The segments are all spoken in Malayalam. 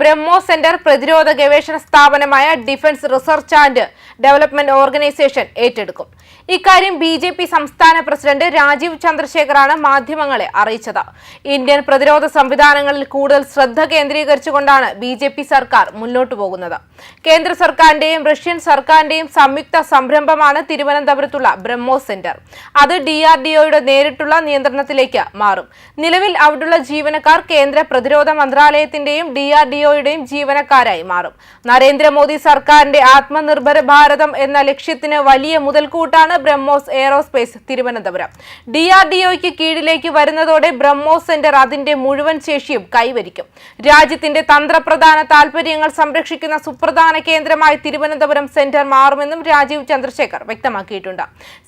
ബ്രഹ്മോ സെന്റർ പ്രതിരോധ ഗവേഷണ സ്ഥാപനമായ defence research and development organisation ഏറ്റെടുക്കും. ഇക്കാര്യം ബി ജെ പി സംസ്ഥാന പ്രസിഡന്റ് രാജീവ് ചന്ദ്രശേഖറാണ് മാധ്യമങ്ങളെ അറിയിച്ചത്. ഇന്ത്യൻ പ്രതിരോധ സംവിധാനങ്ങളിൽ കൂടുതൽ ശ്രദ്ധ കേന്ദ്രീകരിച്ചുകൊണ്ടാണ് ബി ജെ പി സർക്കാർ മുന്നോട്ടു പോകുന്നത്. കേന്ദ്ര സർക്കാരിന്റെയും റഷ്യൻ സർക്കാരിന്റെയും സംയുക്ത സംരംഭമാണ് തിരുവനന്തപുരത്തുള്ള ബ്രഹ്മോ സെന്റർ. അത് ഡി ആർ ഡി ഒയുടെ നേരിട്ടുള്ള നിയന്ത്രണത്തിലേക്ക് മാറും. നിലവിൽ അവിടുള്ള ജീവനക്കാർ കേന്ദ്ര പ്രതിരോധ മന്ത്രാലയത്തിന്റെയും ഡി ആർ ഡി ഒയുടെയും ജീവനക്കാരായി മാറും. നരേന്ദ്രമോദി സർക്കാരിന്റെ ആത്മനിർഭര ഭാരതം എന്ന ലക്ഷ്യത്തിന് വലിയ മുതൽക്കൂട്ടാണ് ബ്രഹ്മോസ് എയറോസ്പേസ് തിരുവനന്തപുരം. ഡി കീഴിലേക്ക് വരുന്നതോടെ ബ്രഹ്മോസ് സെന്റർ അതിന്റെ മുഴുവൻ ശേഷിയും കൈവരിക്കും. രാജ്യത്തിന്റെ തന്ത്രപ്രധാന താൽപര്യങ്ങൾ സംരക്ഷിക്കുന്ന സുപ്രധാന കേന്ദ്രമായി തിരുവനന്തപുരം സെന്റർ മാറുമെന്നും രാജീവ് ചന്ദ്രശേഖർ വ്യക്തമാക്കിയിട്ടുണ്ട്.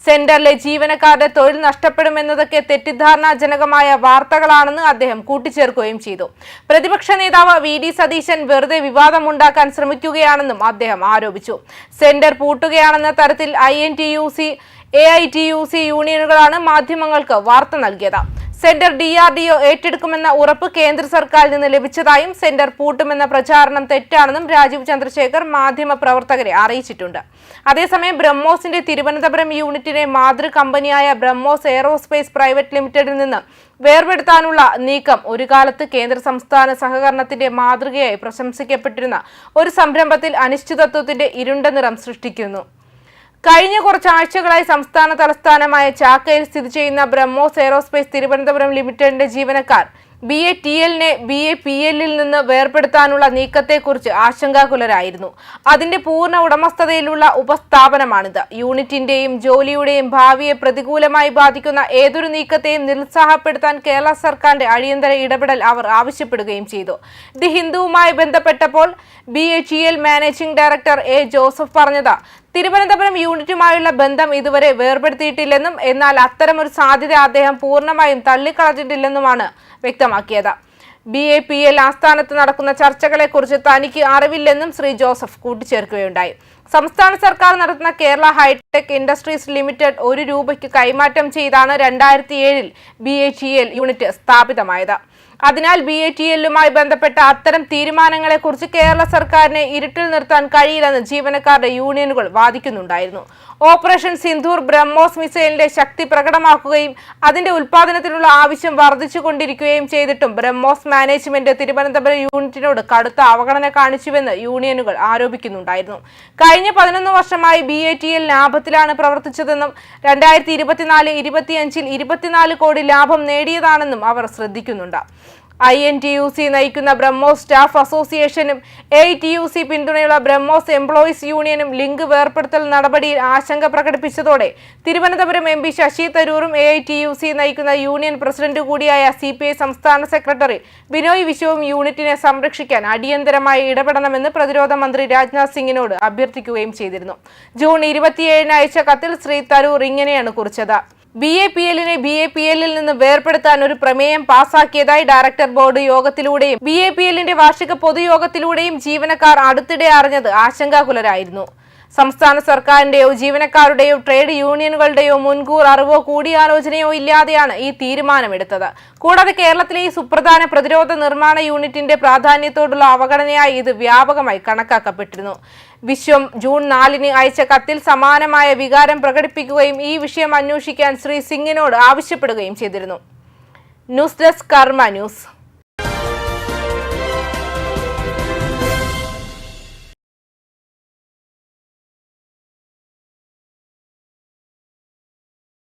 സെന്ററിലെ ജീവനക്കാരുടെ തൊഴിൽ നഷ്ടപ്പെടുമെന്നതൊക്കെ തെറ്റിദ്ധാരണാജനകമായ വാർത്തകളാണെന്ന് അദ്ദേഹം കൂട്ടിച്ചേർക്കുകയും ചെയ്തു. പ്രതിപക്ഷ നേതാവ് വി ഡി സതീശൻ വെറുതെ വിവാദമുണ്ടാക്കാൻ ശ്രമിക്കുകയാണെന്നും അദ്ദേഹം ആരോപിച്ചു. സെന്റർ പൂട്ടുകയാണെന്ന തരത്തിൽ I N T U C A I T U C യൂണിയനുകളാണ് മാധ്യമങ്ങൾക്ക് വാർത്ത നൽകിയത്. Centre D R D O ഏറ്റെടുക്കുമെന്ന ഉറപ്പ് കേന്ദ്ര സർക്കാരിൽ നിന്ന് ലഭിച്ചതായും സെന്റർ പൂട്ടുമെന്ന പ്രചാരണം തെറ്റാണെന്നും രാജീവ് ചന്ദ്രശേഖർ മാധ്യമ പ്രവർത്തകരെ അറിയിച്ചിട്ടുണ്ട്. അതേസമയം ബ്രഹ്മോസിന്റെ തിരുവനന്തപുരം യൂണിറ്റിനെ മാതൃ കമ്പനിയായ ബ്രഹ്മോസ് എയറോസ്പേസ് പ്രൈവറ്റ് ലിമിറ്റഡിൽ നിന്ന് വേർപെടുത്താനുള്ള നീക്കം ഒരു കാലത്ത് കേന്ദ്ര സംസ്ഥാന സഹകരണത്തിന്റെ മാതൃകയായി പ്രശംസിക്കപ്പെട്ടിരുന്ന ഒരു സംരംഭത്തിൽ അനിശ്ചിതത്വത്തിന്റെ ഇരുണ്ട നിറം സൃഷ്ടിക്കുന്നു. കഴിഞ്ഞ കുറച്ച് ആഴ്ചകളായി സംസ്ഥാന തലസ്ഥാനമായ ചാക്കയിൽ സ്ഥിതി ചെയ്യുന്ന ബ്രഹ്മോസ് എയ്റോസ്പേസ് തിരുവനന്തപുരം ലിമിറ്റഡിന്റെ ജീവനക്കാർ ബി എ ടി എല്ലിനെ ബി എ പി എല്ലിൽ നിന്ന് വേർപെടുത്താനുള്ള നീക്കത്തെക്കുറിച്ച് ആശങ്കാകുലരായിരുന്നു. അതിന്റെ പൂർണ ഉടമസ്ഥതയിലുള്ള ഉപസ്ഥാപനമാണിത്. യൂണിറ്റിന്റെയും ജോലിയുടെയും ഭാവിയെ പ്രതികൂലമായി ബാധിക്കുന്ന ഏതൊരു നീക്കത്തെയും നിരുത്സാഹപ്പെടുത്താൻ കേരള സർക്കാരിന്റെ അടിയന്തര ഇടപെടൽ അവർ ആവശ്യപ്പെടുകയും ചെയ്തു. ദി ഹിന്ദുവുമായി ബന്ധപ്പെട്ടപ്പോൾ B A T L managing director A Joseph പറഞ്ഞത് തിരുവനന്തപുരം യൂണിറ്റുമായുള്ള ബന്ധം ഇതുവരെ വേർപെടുത്തിയിട്ടില്ലെന്നും എന്നാൽ അത്തരമൊരു സാധ്യത അദ്ദേഹം പൂർണമായും തള്ളിക്കളഞ്ഞിട്ടില്ലെന്നുമാണ് വ്യക്തമാക്കിയത്. ബി എ പി എൽ ആസ്ഥാനത്ത് നടക്കുന്ന ചർച്ചകളെക്കുറിച്ച് തനിക്ക് അറിവില്ലെന്നും ശ്രീ ജോസഫ് കൂട്ടിച്ചേർക്കുകയുണ്ടായി. സംസ്ഥാന സർക്കാർ നടത്തുന്ന കേരള ഹൈടെക് ഇൻഡസ്ട്രീസ് ലിമിറ്റഡ് ഒരു രൂപയ്ക്ക് കൈമാറ്റം ചെയ്താണ് രണ്ടായിരത്തി ഏഴിൽ B A T L unit സ്ഥാപിതമായത്. അതിനാൽ ബി എ ടി എല്ലുമായി ബന്ധപ്പെട്ട അത്തരം തീരുമാനങ്ങളെക്കുറിച്ച് കേരള സർക്കാരിനെ ഇരുട്ടിൽ നിർത്താൻ കഴിയില്ലെന്ന് ജീവനക്കാരുടെ യൂണിയനുകൾ വാദിക്കുന്നുണ്ടായിരുന്നു. ഓപ്പറേഷൻ സിന്ധൂർ ബ്രഹ്മോസ് മിസൈലിന്റെ ശക്തി പ്രകടമാക്കുകയും അതിന്റെ ഉൽപാദനത്തിനുള്ള ആവശ്യം വർദ്ധിച്ചുകൊണ്ടിരിക്കുകയും ചെയ്തിട്ടും ബ്രഹ്മോസ് മാനേജ്മെന്റ് തിരുവനന്തപുരം യൂണിറ്റിനോട് കടുത്ത അവഗണന കാണിച്ചുവെന്ന് യൂണിയനുകൾ ആരോപിക്കുന്നുണ്ടായിരുന്നു. കഴിഞ്ഞ പതിനൊന്ന് വർഷമായി ബി എ ടി എൽ ലാഭത്തിലാണ് പ്രവർത്തിച്ചതെന്നും രണ്ടായിരത്തി ഇരുപത്തിനാല് ഇരുപത്തിയഞ്ചിൽ ഇരുപത്തിനാല് കോടി ലാഭം നേടിയതാണെന്നും അവർ ശ്രദ്ധിക്കുന്നുണ്ട്. I N T U C നയിക്കുന്ന ബ്രഹ്മോസ് സ്റ്റാഫ് അസോസിയേഷനും എ ടി യു സി പിന്തുണയുള്ള ബ്രഹ്മോസ് എംപ്ലോയീസ് യൂണിയനും ലിങ്ക് വേർപ്പെടുത്തൽ നടപടിയിൽ ആശങ്ക പ്രകടിപ്പിച്ചതോടെ Thiruvananthapuram M P Shashi തരൂറും A I T U C നയിക്കുന്ന യൂണിയൻ പ്രസിഡന്റ് കൂടിയായ സി പി ഐ സംസ്ഥാന സെക്രട്ടറി ബിനോയ് വിശ്വവും യൂണിറ്റിനെ സംരക്ഷിക്കാൻ അടിയന്തരമായി ഇടപെടണമെന്ന് പ്രതിരോധ മന്ത്രി രാജ്നാഥ് സിംഗിനോട് അഭ്യർത്ഥിക്കുകയും ചെയ്തിരുന്നു. ജൂൺ ഇരുപത്തിയേഴിന് അയച്ച കത്തിൽ ശ്രീ തരൂർ ഇങ്ങനെയാണ് കുറിച്ചത്. ബി എ പി എല്ലിനെ ബി എ പി എല്ലിൽ നിന്ന് വേർപെടുത്താൻ ഒരു പ്രമേയം പാസാക്കിയതായി ഡയറക്ടർ ബോർഡ് യോഗത്തിലൂടെയും ബി എ പി എല്ലിന്റെ വാർഷിക പൊതുയോഗത്തിലൂടെയും ജീവനക്കാർ അടുത്തിടെ അറിഞ്ഞത് ആശങ്കാകുലരായിരുന്നു. സംസ്ഥാന സർക്കാരിന്റെയോ ജീവനക്കാരുടെയോ ട്രേഡ് യൂണിയനുകളുടെയോ മുൻകൂർ അറിവോ കൂടിയാലോചനയോ ഇല്ലാതെയാണ് ഈ തീരുമാനമെടുത്തത്. കൂടാതെ കേരളത്തിലെ ഈ സുപ്രധാന പ്രതിരോധ നിർമ്മാണ യൂണിറ്റിന്റെ പ്രാധാന്യത്തോടുള്ള അവഗണനയായി ഇത് വ്യാപകമായി കണക്കാക്കപ്പെട്ടിരുന്നു. വിശ്വം ജൂൺ നാലിന് അയച്ച കത്തിൽ സമാനമായ വികാരം പ്രകടിപ്പിക്കുകയും ഈ വിഷയം അന്വേഷിക്കാൻ ശ്രീ സിംഗിനോട് ആവശ്യപ്പെടുകയും ചെയ്തിരുന്നു. News desk Karma news.